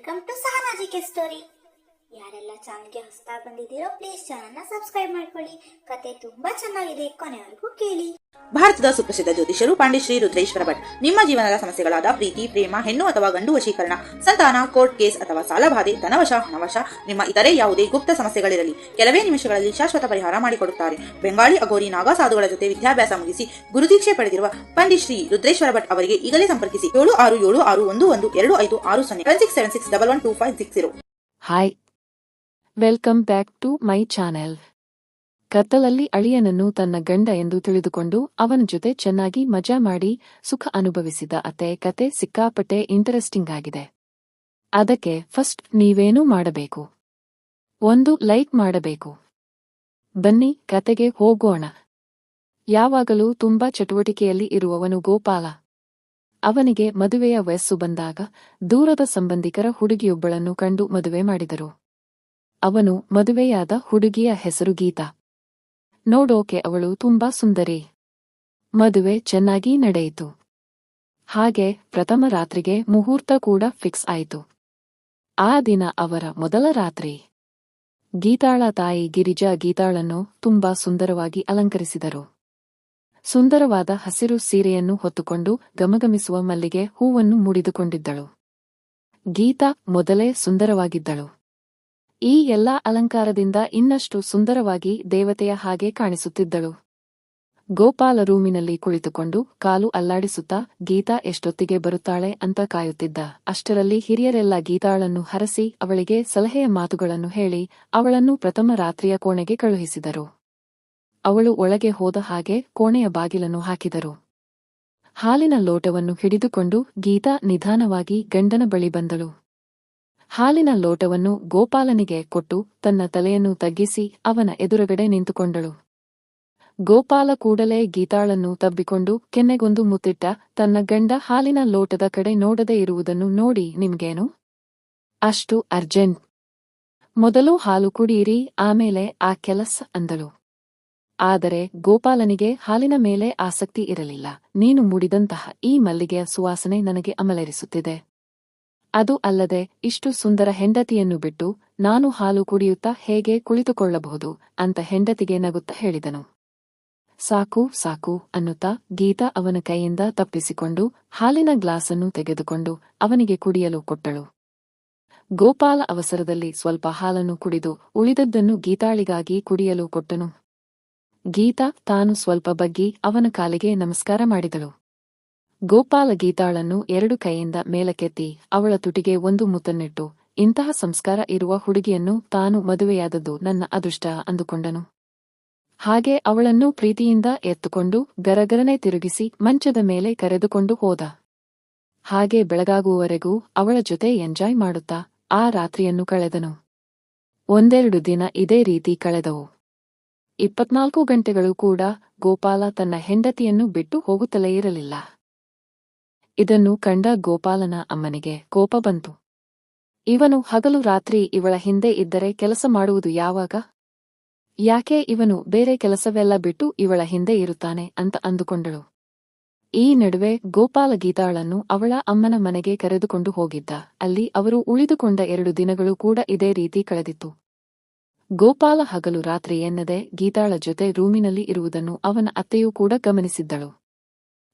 Welcome to ಸಹನಾಜಿಕೆ story ಯಾರೆಲ್ಲ ಚಾನಲ್ಗೆ ಹೊಸದಾಗಿ ಬಂದಿದ್ದೀರೋ ಪ್ಲೀಸ್ ಚಾನಲ್ನ ಸಬ್ಸ್ಕ್ರೈಬ್ ಮಾಡ್ಕೊಳ್ಳಿ. ಕತೆ ತುಂಬಾ ಚೆನ್ನಾಗಿದೆ, ಕೊನೆವರೆಗೂ ಕೇಳಿ. ಭಾರತದ ಸುಪ್ರಸಿದ್ಧ ಜ್ಯೋತಿಷರು ಪಾಂಡಿಶ್ರೀ ರುದ್ರೇಶ್ವರ ಭಟ್. ನಿಮ್ಮ ಜೀವನದ ಸಮಸ್ಯೆಗಳಾದ ಪ್ರೀತಿ, ಪ್ರೇಮ, ಹೆಣ್ಣು ಅಥವಾ ಗಂಡು ವಶೀಕರಣ, ಸಂತಾನ, ಕೋರ್ಟ್ ಕೇಸ್ ಅಥವಾ ಸಾಲಬಾಧೆ ಧನವಶ, ಹಣವಶ, ನಿಮ್ಮ ಇತರೆ ಯಾವುದೇ ಗುಪ್ತ ಸಮಸ್ಯೆಗಳಿರಲಿ. ಕೆಲವೇ ನಿಮಿಷಗಳಲ್ಲಿ ಶಾಶ್ವತ ಪರಿಹಾರ ಮಾಡಿಕೊಡುತ್ತಾರೆ. ಬೆಂಗಾಳಿ ಅಗೋರಿ ನಾಗಾ ಸಾಧುಗಳ ಜೊತೆ ವಿದ್ಯಾಭ್ಯಾಸ ಮುಗಿಸಿ ಗುರುದೀಕ್ಷೆ ಪಡೆದಿರುವ ಪಂಡಿಶ್ರೀ ರುದ್ರೇಶ್ವರ ಭಟ್ ಅವರಿಗೆ ಈಗಲೇ ಸಂಪರ್ಕಿಸಿ ಏಳು ಆರು ಏಳು ಆರು ಒಂದು ಒಂದು ಎರಡು ಐದು ಆರು ಸೊನ್ನೆ six seven six double one two five six zero hi welcome back to my channel ಕತ್ತಲಲ್ಲಿ ಅಳಿಯನನ್ನು ತನ್ನ ಗಂಡ ಎಂದು ತಿಳಿದುಕೊಂಡು ಅವನ ಜೊತೆ ಚೆನ್ನಾಗಿ ಮಜಾ ಮಾಡಿ ಸುಖ ಅನುಭವಿಸಿದ ಅತ್ತೆ ಕತೆ ಸಿಕ್ಕಾಪಟ್ಟೆ ಇಂಟರೆಸ್ಟಿಂಗ್ ಆಗಿದೆ. ಅದಕ್ಕೆ ಫಸ್ಟ್ ನೀವೇನೂ ಮಾಡಬೇಕು. ಒಂದು ಲೈಕ್ ಮಾಡಬೇಕು. ಬನ್ನಿ, ಕತೆಗೆ ಹೋಗೋಣ. ಯಾವಾಗಲೂ ತುಂಬಾ ಚಟುವಟಿಕೆಯಲ್ಲಿ ಇರುವವನು ಗೋಪಾಲ. ಅವನಿಗೆ ಮದುವೆಯ ವಯಸ್ಸು ಬಂದಾಗ ದೂರದ ಸಂಬಂಧಿಕರ ಹುಡುಗಿಯೊಬ್ಬಳನ್ನು ಕಂಡು ಮದುವೆ ಮಾಡಿದರು. ಅವನು ಮದುವೆಯಾದ ಹುಡುಗಿಯ ಹೆಸರು ಗೀತಾ. ನೋಡೋಕೆ ಅವಳು ತುಂಬಾ ಸುಂದರಿ. ಮದುವೆ ಚೆನ್ನಾಗಿ ನಡೆಯಿತು. ಹಾಗೆ ಪ್ರಥಮ ರಾತ್ರಿಗೆ ಮುಹೂರ್ತ ಕೂಡ ಫಿಕ್ಸ್ ಆಯಿತು. ಆ ದಿನ ಅವರ ಮೊದಲ ರಾತ್ರಿ. ಗೀತಾಳ ತಾಯಿ ಗಿರಿಜಾ ಗೀತಾಳನ್ನು ತುಂಬಾ ಸುಂದರವಾಗಿ ಅಲಂಕರಿಸಿದರು. ಸುಂದರವಾದ ಹಸಿರು ಸೀರೆಯನ್ನು ಹೊತ್ತುಕೊಂಡು ಗಮಗಮಿಸುವ ಮಲ್ಲಿಗೆ ಹೂವನ್ನು ಮುಡಿದುಕೊಂಡಿದ್ದಳು. ಗೀತಾ ಮೊದಲೇ ಸುಂದರವಾಗಿದ್ದಳು. ಈ ಎಲ್ಲಾ ಅಲಂಕಾರದಿಂದ ಇನ್ನಷ್ಟು ಸುಂದರವಾಗಿ ದೇವತೆಯ ಹಾಗೆ ಕಾಣಿಸುತ್ತಿದ್ದಳು. ಗೋಪಾಲ ರೂಮಿನಲ್ಲಿ ಕುಳಿತುಕೊಂಡು ಕಾಲು ಅಲ್ಲಾಡಿಸುತ್ತಾ, ಗೀತಾ ಎಷ್ಟೊತ್ತಿಗೆ ಬರುತ್ತಾಳೆ ಅಂತ ಕಾಯುತ್ತಿದ್ದ. ಅಷ್ಟರಲ್ಲಿ ಹಿರಿಯರೆಲ್ಲ ಗೀತಾಳನ್ನು ಹರಸಿ ಅವಳಿಗೆ ಸಲಹೆಯ ಮಾತುಗಳನ್ನು ಹೇಳಿ ಅವಳನ್ನು ಪ್ರಥಮ ರಾತ್ರಿಯ ಕೋಣೆಗೆ ಕಳುಹಿಸಿದರು. ಅವಳು ಒಳಗೆ ಹೋದ ಹಾಗೆ ಕೋಣೆಯ ಬಾಗಿಲನ್ನು ಹಾಕಿದರು. ಹಾಲಿನ ಲೋಟವನ್ನು ಹಿಡಿದುಕೊಂಡು ಗೀತಾ ನಿಧಾನವಾಗಿ ಗಂಡನ ಬಳಿ ಬಂದಳು. ಹಾಲಿನ ಲೋಟವನ್ನು ಗೋಪಾಲನಿಗೆ ಕೊಟ್ಟು ತನ್ನ ತಲೆಯನ್ನು ತಗ್ಗಿಸಿ ಅವನ ಎದುರುಗಡೆ ನಿಂತುಕೊಂಡಳು. ಗೋಪಾಲ ಕೂಡಲೇ ಗೀತಾಳನ್ನು ತಬ್ಬಿಕೊಂಡು ಕೆನ್ನೆಗೊಂದು ಮುತ್ತಿಟ್ಟ ತನ್ನ ಗಂಡ ಹಾಲಿನ ಲೋಟದ ಕಡೆ ನೋಡದೆ ಇರುವುದನ್ನು ನೋಡಿ ನಿಮ್ಗೇನು? ಅಷ್ಟು ಅರ್ಜೆಂಟ್. ಮೊದಲು ಹಾಲು ಕುಡಿಯಿರಿ, ಆಮೇಲೆ ಆ ಕೆಲಸ ಅಂದಳು. ಆದರೆ ಗೋಪಾಲನಿಗೆ ಹಾಲಿನ ಮೇಲೆ ಆಸಕ್ತಿ ಇರಲಿಲ್ಲ. ನೀನು ಮೂಡಿದಂತಹ ಈ ಮಲ್ಲಿಗೆಯ ಸುವಾಸನೆ ನನಗೆ ಅಮಲರಿಸುತ್ತಿದೆ. ಅದು ಅಲ್ಲದೆ ಇಷ್ಟು ಸುಂದರ ಹೆಂಡತಿಯನ್ನು ಬಿಟ್ಟು ನಾನು ಹಾಲು ಕುಡಿಯುತ್ತಾ ಹೇಗೆ ಕುಳಿತುಕೊಳ್ಳಬಹುದು ಅಂತ ಹೆಂಡತಿಗೆ ನಗುತ್ತಾ ಹೇಳಿದನು. ಸಾಕು ಸಾಕು ಅನ್ನುತ್ತಾ ಗೀತಾ ಅವನ ಕೈಯಿಂದ ತಪ್ಪಿಸಿಕೊಂಡು ಹಾಲಿನ ಗ್ಲಾಸನ್ನು ತೆಗೆದುಕೊಂಡು ಅವನಿಗೆ ಕುಡಿಯಲು ಕೊಟ್ಟಳು. ಗೋಪಾಲ ಅವಸರದಲ್ಲಿ ಸ್ವಲ್ಪ ಹಾಲನ್ನು ಕುಡಿದು ಉಳಿದದ್ದನ್ನು ಗೀತಾಳಿಗಾಗಿ ಕುಡಿಯಲು ಕೊಟ್ಟನು. ಗೀತಾ ತಾನು ಸ್ವಲ್ಪ ಬಗ್ಗಿ ಅವನ ಕಾಲಿಗೆ ನಮಸ್ಕಾರ ಮಾಡಿದಳು. ಗೋಪಾಲ ಗೀತಾಳನ್ನು ಎರಡು ಕೈಯಿಂದ ಮೇಲಕ್ಕೆತ್ತಿ ಅವಳ ತುಟಿಗೆ ಒಂದು ಮುತ್ತನ್ನಿಟ್ಟು, ಇಂತಹ ಸಂಸ್ಕಾರ ಇರುವ ಹುಡುಗಿಯನ್ನು ತಾನು ಮದುವೆಯಾದದ್ದು ನನ್ನ ಅದೃಷ್ಟ ಅಂದುಕೊಂಡನು. ಹಾಗೆ ಅವಳನ್ನು ಪ್ರೀತಿಯಿಂದ ಎತ್ತುಕೊಂಡು ಗರಗರನೆ ತಿರುಗಿಸಿ ಮಂಚದ ಮೇಲೆ ಕರೆದುಕೊಂಡು ಹೋದ. ಹಾಗೆ ಬೆಳಗಾಗುವವರೆಗೂ ಅವಳ ಜೊತೆ ಎಂಜಾಯ್ ಮಾಡುತ್ತಾ ಆ ರಾತ್ರಿಯನ್ನು ಕಳೆದನು. ಒಂದೆರಡು ದಿನ ಇದೇ ರೀತಿ ಕಳೆದವು. ಇಪ್ಪತ್ನಾಲ್ಕು ಗಂಟೆಗಳು ಕೂಡ ಗೋಪಾಲ ತನ್ನ ಹೆಂಡತಿಯನ್ನು ಬಿಟ್ಟು ಹೋಗುತ್ತಲೇ ಇರಲಿಲ್ಲ. ಇದನ್ನು ಕಂಡ ಗೋಪಾಲನ ಅಮ್ಮನಿಗೆ ಕೋಪ ಬಂತು. ಇವನು ಹಗಲು ರಾತ್ರಿ ಇವಳ ಹಿಂದೆ ಇದ್ದರೆ ಕೆಲಸ ಮಾಡುವುದು ಯಾವಾಗ? ಯಾಕೆ ಇವನು ಬೇರೆ ಕೆಲಸವೆಲ್ಲ ಬಿಟ್ಟು ಇವಳ ಹಿಂದೆ ಇರುತ್ತಾನೆ ಅಂತ ಅಂದುಕೊಂಡಳು. ಈ ನಡುವೆ ಗೋಪಾಲ ಗೀತಾಳನ್ನು ಅವಳ ಅಮ್ಮನ ಮನೆಗೆ ಕರೆದುಕೊಂಡು ಹೋಗಿದ್ದ. ಅಲ್ಲಿ ಅವರು ಉಳಿದುಕೊಂಡ ಎರಡು ದಿನಗಳು ಕೂಡ ಇದೇ ರೀತಿ ಕಳೆದಿತ್ತು. ಗೋಪಾಲ ಹಗಲು ರಾತ್ರಿ ಎನ್ನದೆ ಗೀತಾಳ ಜೊತೆ ರೂಮಿನಲ್ಲಿ ಇರುವುದನ್ನು ಅವನ ಅತ್ತೆಯೂ ಕೂಡ ಗಮನಿಸಿದ್ದಳು.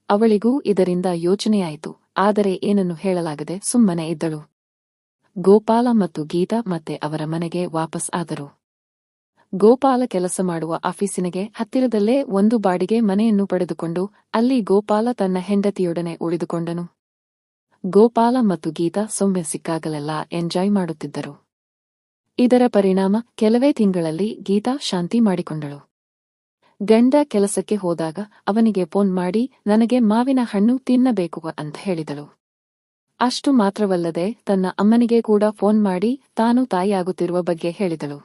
ಅವಳಿಗೂ ಇದರಿಂದ ಯೋಚನೆಯಾಯಿತು, ಆದರೆ ಏನನ್ನು ಹೇಳಲಾಗದೆ ಸುಮ್ಮನೆ ಇದ್ದಳು. ಗೋಪಾಲ ಮತ್ತು ಗೀತಾ ಮತ್ತೆ ಅವರ ಮನೆಗೆ ವಾಪಸ್ ಆದರು. ಗೋಪಾಲ ಕೆಲಸ ಮಾಡುವ ಆಫೀಸಿನಗೆ ಹತ್ತಿರದಲ್ಲೇ ಒಂದು ಬಾಡಿಗೆ ಮನೆಯನ್ನು ಪಡೆದುಕೊಂಡು ಅಲ್ಲಿ ಗೋಪಾಲ ತನ್ನ ಹೆಂಡತಿಯೊಡನೆ ಉಳಿದುಕೊಂಡನು. ಗೋಪಾಲ ಮತ್ತು ಗೀತಾ ಸೊಮ್ಮೆ ಸಿಕ್ಕಾಗಲೆಲ್ಲ ಎಂಜಾಯ್ ಮಾಡುತ್ತಿದ್ದರು. ಇದರ ಪರಿಣಾಮ ಕೆಲವೇ ತಿಂಗಳಲ್ಲಿ ಗೀತಾ ಶಾಂತಿ ಮಾಡಿಕೊಂಡಳು. ಗಂಡ ಕೆಲಸಕ್ಕೆ ಹೋದಾಗ ಅವನಿಗೆ ಫೋನ್ ಮಾಡಿ, ನನಗೆ ಮಾವಿನ ಹಣ್ಣು ತಿನ್ನಬೇಕು ಅಂತ ಹೇಳಿದಳು. ಅಷ್ಟು ಮಾತ್ರವಲ್ಲದೆ ತನ್ನ ಅಮ್ಮನಿಗೆ ಕೂಡ ಫೋನ್ ಮಾಡಿ ತಾನು ತಾಯಿಯಾಗುತ್ತಿರುವ ಬಗ್ಗೆ ಹೇಳಿದಳು.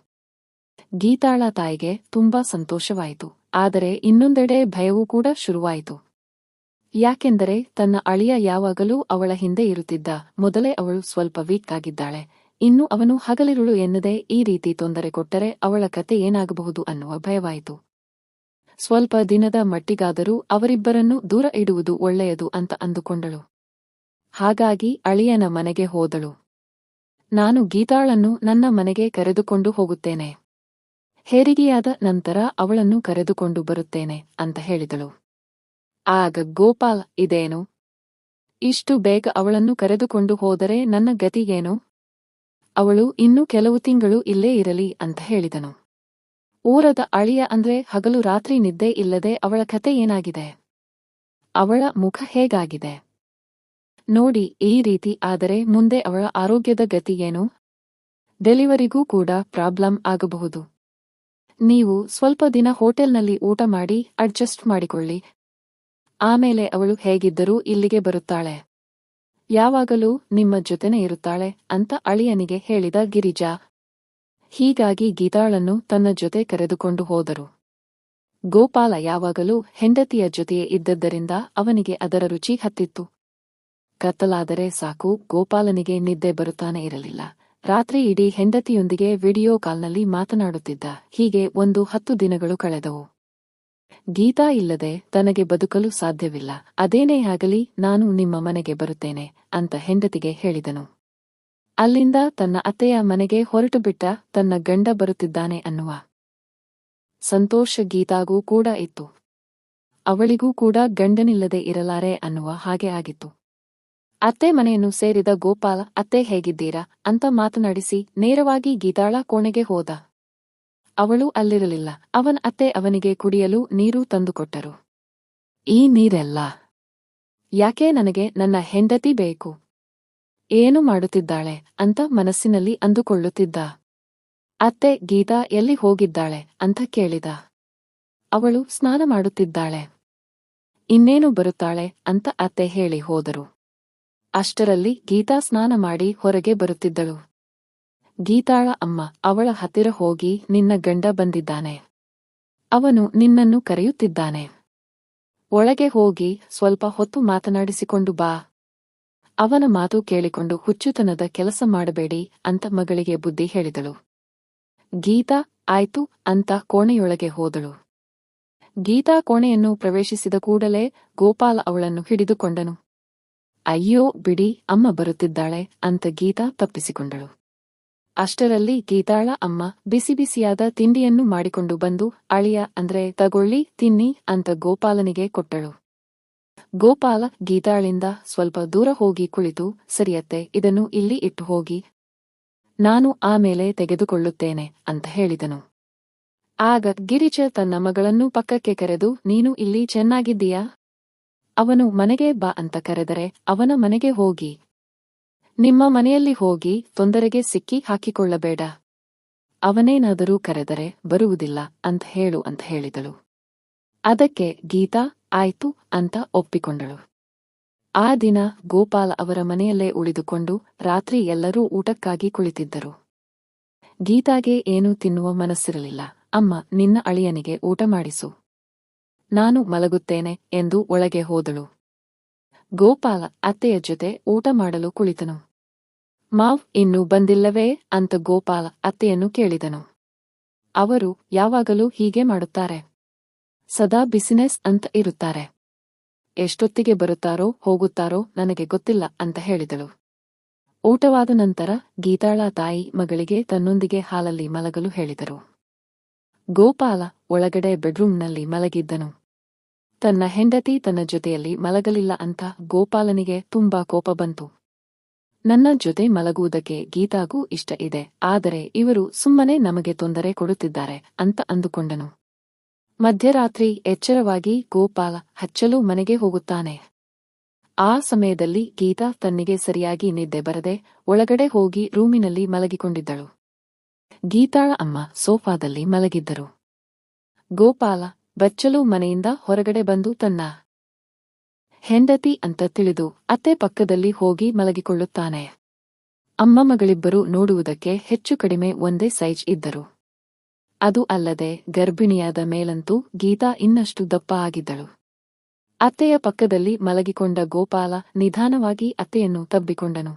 ಗೀತಾಳ ತಾಯಿಗೆ ತುಂಬಾ ಸಂತೋಷವಾಯಿತು, ಆದರೆ ಇನ್ನೊಂದೆಡೆ ಭಯವೂ ಕೂಡ ಶುರುವಾಯಿತು. ಯಾಕೆಂದರೆ ತನ್ನ ಅಳಿಯ ಯಾವಾಗಲೂ ಅವಳ ಹಿಂದೆ ಇರುತ್ತಿದ್ದ, ಮೊದಲೇ ಅವಳು ಸ್ವಲ್ಪ ವೀಕ್ ಆಗಿದ್ದಾಳೆ, ಇನ್ನು ಅವನು ಹಗಲಿರುಳು ಎನ್ನದೆ ಈ ರೀತಿ ತೊಂದರೆ ಕೊಟ್ಟರೆ ಅವಳ ಕತೆ ಏನಾಗಬಹುದು ಅನ್ನುವ ಭಯವಾಯಿತು. ಸ್ವಲ್ಪ ದಿನದ ಮಟ್ಟಿಗಾದರೂ ಅವರಿಬ್ಬರನ್ನು ದೂರ ಇಡುವುದು ಒಳ್ಳೆಯದು ಅಂತ ಅಂದುಕೊಂಡಳು. ಹಾಗಾಗಿ ಅಳಿಯನ ಮನೆಗೆ ಹೋದಳು. ನಾನು ಗೀತಾಳನ್ನು ನನ್ನ ಮನೆಗೆ ಕರೆದುಕೊಂಡು ಹೋಗುತ್ತೇನೆ. ಹೆರಿಗೆಯಾದ ನಂತರ ಅವಳನ್ನು ಕರೆದುಕೊಂಡು ಬರುತ್ತೇನೆ ಅಂತ ಹೇಳಿದಳು. ಆಗ ಗೋಪಾಲ್, ಇದೇನು? ಇಷ್ಟು ಬೇಗ ಅವಳನ್ನು ಕರೆದುಕೊಂಡು ಹೋದರೆ ನನ್ನ ಗತಿಗೇನು ಅವಳು ಇನ್ನೂ ಕೆಲವು ತಿಂಗಳು ಇಲ್ಲೇ ಇರಲಿ ಅಂತ ಹೇಳಿದನು. ಊರದ ಅಳಿಯ ಅಂದ್ರೆ ಹಗಲು ರಾತ್ರಿ ನಿದ್ದೆ ಇಲ್ಲದೆ ಅವಳ ಕತೆ ಏನಾಗಿದೆ? ಅವಳ ಮುಖ ಹೇಗಾಗಿದೆ? ನೋಡಿ, ಈ ರೀತಿ ಆದರೆ ಮುಂದೆ ಅವಳ ಆರೋಗ್ಯದ ಗತಿಯೇನು ಡೆಲಿವರಿಗೂ ಕೂಡ ಪ್ರಾಬ್ಲಮ್ ಆಗಬಹುದು. ನೀವು ಸ್ವಲ್ಪ ದಿನ ಹೋಟೆಲ್ನಲ್ಲಿ ಊಟ ಮಾಡಿ, ಅಡ್ಜಸ್ಟ್ ಮಾಡಿಕೊಳ್ಳಿ. ಆಮೇಲೆ ಅವಳು ಹೇಗಿದ್ದರೂ ಇಲ್ಲಿಗೆ ಬರುತ್ತಾಳೆ. ಯಾವಾಗಲೂ ನಿಮ್ಮ ಜೊತೆನೇ ಇರುತ್ತಾಳೆ ಅಂತ ಅಳಿಯನಿಗೆ ಹೇಳಿದ ಗಿರಿಜಾ. ಹೀಗಾಗಿ ಗೀತಾಳನ್ನು ತನ್ನ ಜೊತೆ ಕರೆದುಕೊಂಡು ಹೋದರು. ಗೋಪಾಲ ಯಾವಾಗಲೂ ಹೆಂಡತಿಯ ಜೊತೆಯೇ ಇದ್ದದ್ದರಿಂದ ಅವನಿಗೆ ಅದರ ರುಚಿ ಹತ್ತಿತ್ತು. ಕತ್ತಲಾದರೆ ಸಾಕು, ಗೋಪಾಲನಿಗೆ ನಿದ್ದೆ ಬರುತ್ತಾನೆ ಇರಲಿಲ್ಲ. ರಾತ್ರಿ ಇಡೀ ಹೆಂಡತಿಯೊಂದಿಗೆ ವಿಡಿಯೋ ಕಾಲ್ನಲ್ಲಿ ಮಾತನಾಡುತ್ತಿದ್ದ ಹೀಗೆ ಒಂದು ಹತ್ತು ದಿನಗಳು ಕಳೆದವು. ಗೀತಾ ಇಲ್ಲದೆ ತನಗೆ ಬದುಕಲು ಸಾಧ್ಯವಿಲ್ಲ. ಅದೇನೇ ಆಗಲಿ, ನಾನು ನಿಮ್ಮ ಮನೆಗೆ ಬರುತ್ತೇನೆ ಅಂತ ಹೆಂಡತಿಗೆ ಹೇಳಿದನು. ಅಲ್ಲಿಂದ ತನ್ನ ಅತ್ತೆಯ ಮನೆಗೆ ಹೊರಟುಬಿಟ್ಟ ತನ್ನ ಗಂಡ ಬರುತ್ತಿದ್ದಾನೆ ಅನ್ನುವ ಸಂತೋಷ ಗೀತಾಗೂ ಕೂಡ ಇತ್ತು. ಅವಳಿಗೂ ಕೂಡ ಗಂಡನಿಲ್ಲದೆ ಇರಲಾರೆ ಅನ್ನುವ ಹಾಗೆ ಆಗಿತ್ತು. ಅತ್ತೆ ಮನೆಯನ್ನು ಸೇರಿದ ಗೋಪಾಲ, ಅತ್ತೆ ಹೇಗಿದ್ದೀರಾ ಅಂತ ಮಾತನಾಡಿಸಿ ನೇರವಾಗಿ ಗೀತಾಳ ಕೋಣೆಗೆ ಹೋದ. ಅವಳು ಅಲ್ಲಿರಲಿಲ್ಲ. ಅವನ ಅತ್ತೆ ಅವನಿಗೆ ಕುಡಿಯಲು ನೀರು ತಂದುಕೊಟ್ಟರು ಈ ನೀರೆಲ್ಲ? ಯಾಕೆ ನನಗೆ ನನ್ನ ಹೆಂಡತಿ ಬೇಕು? ಏನು ಮಾಡುತ್ತಿದ್ದಾಳೆ ಅಂತ ಮನಸ್ಸಿನಲ್ಲಿ ಅಂದುಕೊಳ್ಳುತ್ತಿದ್ದ. ಅತ್ತೆ, ಗೀತಾ ಎಲ್ಲಿ ಹೋಗಿದ್ದಾಳೆ ಅಂತ ಕೇಳಿದ. ಅವಳು ಸ್ನಾನ ಮಾಡುತ್ತಿದ್ದಾಳೆ. ಇನ್ನೇನು ಬರುತ್ತಾಳೆ ಅಂತ ಅತ್ತೆ ಹೇಳಿ ಹೋದರು. ಅಷ್ಟರಲ್ಲಿ ಗೀತಾ ಸ್ನಾನ ಮಾಡಿ ಹೊರಗೆ ಬರುತ್ತಿದ್ದಳು. ಗೀತಾಳ ಅಮ್ಮ ಅವಳ ಹತ್ತಿರ ಹೋಗಿ ನಿನ್ನ ಗಂಡ ಬಂದಿದ್ದಾನೆ. ಅವನು ನಿನ್ನನ್ನು ಕರೆಯುತ್ತಿದ್ದಾನೆ. ಒಳಗೆ ಹೋಗಿ ಸ್ವಲ್ಪ ಹೊತ್ತು ಮಾತನಾಡಿಸಿಕೊಂಡು ಬಾ. ಅವನ ಮಾತು ಕೇಳಿಕೊಂಡು ಹುಚ್ಚುತನದ ಕೆಲಸ ಮಾಡಬೇಡಿ ಅಂತ ಮಗಳಿಗೆ ಬುದ್ಧಿ ಹೇಳಿದಳು. ಗೀತಾ, ಆಯ್ತು ಅಂತ ಕೋಣೆಯೊಳಗೆ ಹೋದಳು. ಗೀತಾ ಕೋಣೆಯನ್ನು ಪ್ರವೇಶಿಸಿದ ಕೂಡಲೇ ಗೋಪಾಲ ಅವಳನ್ನು ಹಿಡಿದುಕೊಂಡನು. ಅಯ್ಯೋ ಬಿಡಿ, ಅಮ್ಮ ಬರುತ್ತಿದ್ದಾಳೆ ಅಂತ ಗೀತಾ ತಪ್ಪಿಸಿಕೊಂಡಳು. ಅಷ್ಟರಲ್ಲಿ ಗೀತಾಳ ಅಮ್ಮ ಬಿಸಿ ಬಿಸಿಯಾದ ತಿಂಡಿಯನ್ನು ಮಾಡಿಕೊಂಡು ಬಂದು, ಅಳಿಯ ಅಂದ್ರೆ ತಗೊಳ್ಳಿ, ತಿನ್ನಿ ಅಂತ ಗೋಪಾಲನಿಗೆ ಕೊಟ್ಟಳು. ಗೋಪಾಲ ಗೀತಾಳಿಂದ ಸ್ವಲ್ಪ ದೂರ ಹೋಗಿ ಕುಳಿತು, ಸರಿಯತ್ತೆ, ಇದನ್ನು ಇಲ್ಲಿ ಇಟ್ಟು ಹೋಗಿ. ನಾನು ಆಮೇಲೆ ತೆಗೆದುಕೊಳ್ಳುತ್ತೇನೆ ಅಂತ ಹೇಳಿದನು. ಆಗ ಗಿರಿಜ ತನ್ನ ಮಗಳನ್ನು ಪಕ್ಕಕ್ಕೆ ಕರೆದು, ನೀನು ಇಲ್ಲಿ ಚೆನ್ನಾಗಿದ್ದೀಯಾ? ಅವನು, ಮನೆಗೆ ಬಾ ಅಂತ ಕರೆದರೆ ಅವನ ಮನೆಗೆ ಹೋಗಿ. ನಿಮ್ಮ ಮನೆಯಲ್ಲಿ ಹೋಗಿ ತೊಂದರೆಗೆ ಸಿಕ್ಕಿ ಹಾಕಿಕೊಳ್ಳಬೇಡ. ಅವನೇನಾದರೂ ಕರೆದರೆ ಬರುವುದಿಲ್ಲ ಅಂತ ಹೇಳು ಅಂತ ಹೇಳಿದಳು. ಅದಕ್ಕೆ ಗೀತಾ ಆಯ್ತು ಅಂತ ಒಪ್ಪಿಕೊಂಡಳು. ಆ ದಿನ ಗೋಪಾಲ ಅವರ ಮನೆಯಲ್ಲೇ ಉಳಿದುಕೊಂಡು ರಾತ್ರಿ ಎಲ್ಲರೂ ಊಟಕ್ಕಾಗಿ ಕುಳಿತಿದ್ದರು. ಗೀತಾಗೆ ಏನೂ ತಿನ್ನುವ ಮನಸ್ಸಿರಲಿಲ್ಲ. ಅಮ್ಮ, ನಿನ್ನ ಅಳಿಯನಿಗೆ ಊಟ ಮಾಡಿಸು. ನಾನು ಮಲಗುತ್ತೇನೆ ಎಂದು ಒಳಗೆ ಹೋದಳು. ಗೋಪಾಲ ಅತ್ತೆಯ ಜೊತೆ ಊಟ ಮಾಡಲು ಕುಳಿತನು. ಮಾವ್, ಇನ್ನೂ ಬಂದಿಲ್ಲವೇ ಅಂತ ಗೋಪಾಲ ಅತ್ತೆಯನ್ನು ಕೇಳಿದನು. ಅವರು ಯಾವಾಗಲೂ ಹೀಗೆ ಮಾಡುತ್ತಾರೆ. ಸದಾ ಬಿಸಿನೆಸ್ ಅಂತ ಇರುತ್ತಾರೆ. ಎಷ್ಟೊತ್ತಿಗೆ ಬರುತ್ತಾರೋ, ಹೋಗುತ್ತಾರೋ ನನಗೆ ಗೊತ್ತಿಲ್ಲ ಅಂತ ಹೇಳಿದಳು. ಊಟವಾದ ನಂತರ ಗೀತಾಳ ತಾಯಿ ಮಗಳಿಗೆ ತನ್ನೊಂದಿಗೆ ಹಾಲಲ್ಲಿ ಮಲಗಲು ಹೇಳಿದರು. ಗೋಪಾಲ ಒಳಗಡೆ ಬೆಡ್ರೂಮ್ನಲ್ಲಿ ಮಲಗಿದ್ದನು. ತನ್ನ ಹೆಂಡತಿ ತನ್ನ ಜೊತೆಯಲ್ಲಿ ಮಲಗಲಿಲ್ಲ ಅಂತ ಗೋಪಾಲನಿಗೆ ತುಂಬಾ ಕೋಪ ಬಂತು. ನನ್ನ ಜೊತೆ ಮಲಗುವುದಕ್ಕೆ ಗೀತಾಗೂ ಇಷ್ಟ ಇದೆ, ಆದರೆ ಇವರು ಸುಮ್ಮನೆ ನಮಗೆ ತೊಂದರೆ ಕೊಡುತ್ತಿದ್ದಾರೆ ಅಂತ ಅಂದುಕೊಂಡನು. ಮಧ್ಯರಾತ್ರಿ ಎಚ್ಚರವಾಗಿ ಗೋಪಾಲ ಹಚ್ಚಲು ಮನೆಗೆ ಹೋಗುತ್ತಾನೆ. ಆ ಸಮಯದಲ್ಲಿ ಗೀತಾ ತನ್ನಿಗೆ ಸರಿಯಾಗಿ ನಿದ್ದೆ ಬರದೆ ಒಳಗಡೆ ಹೋಗಿ ರೂಮಿನಲ್ಲಿ ಮಲಗಿಕೊಂಡಿದ್ದಳು. ಗೀತಾಳ ಅಮ್ಮ ಸೋಫಾದಲ್ಲಿ ಮಲಗಿದ್ದರು. ಗೋಪಾಲ ಬಚ್ಚಲು ಮನೆಯಿಂದ ಹೊರಗಡೆ ಬಂದು ತನ್ನ ಹೆಂಡತಿ ಅಂತ ತಿಳಿದು ಅತ್ತೆ ಪಕ್ಕದಲ್ಲಿ ಹೋಗಿ ಮಲಗಿಕೊಳ್ಳುತ್ತಾನೆ. ಅಮ್ಮ ಮಗಳಿಬ್ಬರು ನೋಡುವುದಕ್ಕೆ ಹೆಚ್ಚು ಕಡಿಮೆ ಒಂದೇ ಸೈಜ್ ಇದ್ದರು. ಅದು ಅಲ್ಲದೆ ಗರ್ಭಿಣಿಯಾದ ಮೇಲಂತೂ ಗೀತಾ ಇನ್ನಷ್ಟು ದಪ್ಪ ಆಗಿದ್ದಳು. ಅತ್ತೆಯ ಪಕ್ಕದಲ್ಲಿ ಮಲಗಿಕೊಂಡ ಗೋಪಾಲ ನಿಧಾನವಾಗಿ ಅತ್ತೆಯನ್ನು ತಬ್ಬಿಕೊಂಡನು.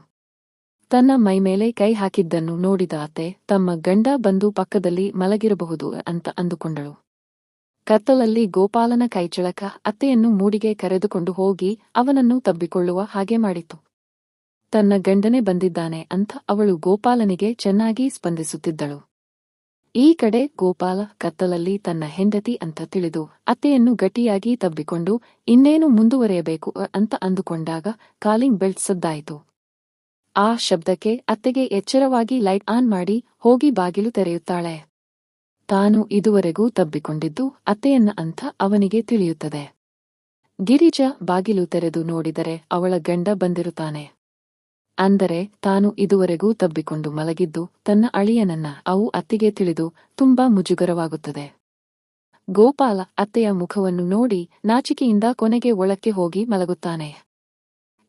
ತನ್ನ ಮೈಮೇಲೆ ಕೈ ಹಾಕಿದ್ದನ್ನು ನೋಡಿದ ಅತ್ತೆ ತಮ್ಮ ಗಂಡ ಬಂದು ಪಕ್ಕದಲ್ಲಿ ಮಲಗಿರಬಹುದು ಅಂತ ಅಂದುಕೊಂಡಳು. ಕತ್ತಲಲ್ಲಿ ಗೋಪಾಲನ ಕೈಚಳಕ ಅತ್ತೆಯನ್ನು ಮೂಡಿಗೆ ಕರೆದುಕೊಂಡು ಹೋಗಿ ಅವನನ್ನು ತಬ್ಬಿಕೊಳ್ಳುವ ಹಾಗೆ ಮಾಡಿತು ತನ್ನ ಗಂಡನೇ ಬಂದಿದ್ದಾನೆ ಅಂತ ಅವಳು ಗೋಪಾಲನಿಗೆ ಚೆನ್ನಾಗಿ ಸ್ಪಂದಿಸುತ್ತಿದ್ದಳು. ಈ ಕಡೆ ಗೋಪಾಲ ಕತ್ತಲಲ್ಲಿ ತನ್ನ ಹೆಂಡತಿ ಅಂತ ತಿಳಿದು ಅತ್ತೆಯನ್ನು ಗಟ್ಟಿಯಾಗಿ ತಬ್ಬಿಕೊಂಡು, ಇನ್ನೇನು ಮುಂದುವರೆಯಬೇಕು ಅಂತ ಅಂದುಕೊಂಡಾಗ ಕಾಲಿಂಗ್ ಬೆಲ್ಟ್ ಸದ್ದಾಯಿತು. ಆ ಶಬ್ದಕ್ಕೆ ಅತ್ತೆಗೆ ಎಚ್ಚರವಾಗಿ ಲೈಟ್ ಆನ್ ಮಾಡಿ ಹೋಗಿ ಬಾಗಿಲು ತೆರೆಯುತ್ತಾಳೆ. ತಾನು ಇದುವರೆಗೂ ತಬ್ಬಿಕೊಂಡಿದ್ದು ಅತ್ತೆಯನ್ನ ಅಂತ ಅವನಿಗೆ ತಿಳಿಯುತ್ತದೆ. ಗಿರಿಜಾ ಬಾಗಿಲು ತೆರೆದು ನೋಡಿದರೆ ಅವಳ ಗಂಡ ಬಂದಿರುತ್ತಾನೆ. ಅಂದರೆ ತಾನು ಇದುವರೆಗೂ ತಬ್ಬಿಕೊಂಡು ಮಲಗಿದ್ದು ತನ್ನ ಅಳಿಯನನ್ನ ಅವು ಅತ್ತಿಗೆ ತಿಳಿದು ತುಂಬಾ ಮುಜುಗರವಾಗುತ್ತದೆ. ಗೋಪಾಲ ಅತ್ತೆಯ ಮುಖವನ್ನು ನೋಡಿ ನಾಚಿಕೆಯಿಂದ ಕೊನೆಗೆ ಒಳಕ್ಕೆ ಹೋಗಿ ಮಲಗುತ್ತಾನೆ.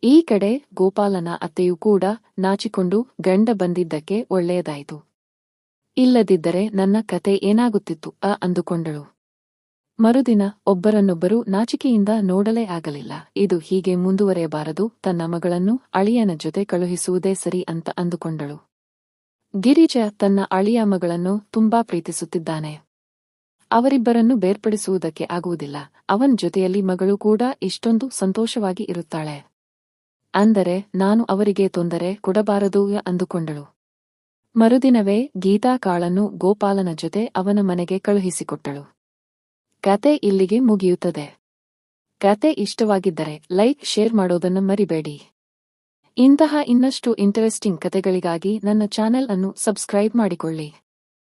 ಈ ಕಡೆ ಗೋಪಾಲನ ಅತ್ತೆಯೂ ಕೂಡ ನಾಚಿಕೊಂಡು ಗಂಡ ಬಂದಿದ್ದಕ್ಕೆ ಒಳ್ಳೆಯದಾಯಿತು. ಇಲ್ಲದಿದ್ದರೆ ನನ್ನ ಕತೆ ಏನಾಗುತ್ತಿತ್ತು ಅ ಅಂದುಕೊಂಡಳು. ಮರುದಿನ ಒಬ್ಬರನ್ನೊಬ್ಬರು ನಾಚಿಕೆಯಿಂದ ನೋಡಲೇ ಆಗಲಿಲ್ಲ. ಇದು ಹೀಗೆ ಮುಂದುವರೆಯಬಾರದು, ತನ್ನ ಮಗಳನ್ನು ಅಳಿಯನ ಜೊತೆ ಕಳುಹಿಸುವುದೇ ಸರಿ ಅಂತ ಅಂದುಕೊಂಡಳು. ಗಿರಿಜ ತನ್ನ ಅಳಿಯ ಮಗಳನ್ನು ತುಂಬಾ ಪ್ರೀತಿಸುತ್ತಿದ್ದಾನೆ. ಅವರಿಬ್ಬರನ್ನು ಬೇರ್ಪಡಿಸುವುದಕ್ಕೆ ಆಗುವುದಿಲ್ಲ. ಅವನ್ ಜೊತೆಯಲ್ಲಿ ಮಗಳು ಕೂಡ ಇಷ್ಟೊಂದು ಸಂತೋಷವಾಗಿ ಇರುತ್ತಾಳೆ. ಅಂದರೆ, ನಾನು ಅವರಿಗೆ ತೊಂದರೆ ಕೊಡಬಾರದು ಅಂದುಕೊಂಡಳು. ಮರುದಿನವೇ ಗೀತಾ ಕಾಳನ್ನು ಗೋಪಾಲನ ಜೊತೆ ಅವನ ಮನೆಗೆ ಕಳುಹಿಸಿಕೊಟ್ಟಳು. ಕತೆ ಇಲ್ಲಿಗೆ ಮುಗಿಯುತ್ತದೆ. ಕತೆ ಇಷ್ಟವಾಗಿದ್ದರೆ ಲೈಕ್, ಶೇರ್ ಮಾಡೋದನ್ನು ಮರಿಬೇಡಿ. ಇಂತಹ ಇನ್ನಷ್ಟು ಇಂಟರೆಸ್ಟಿಂಗ್ ಕತೆಗಳಿಗಾಗಿ ನನ್ನ ಚಾನೆಲ್ ಅನ್ನು ಸಬ್ಸ್ಕ್ರೈಬ್ ಮಾಡಿಕೊಳ್ಳಿ.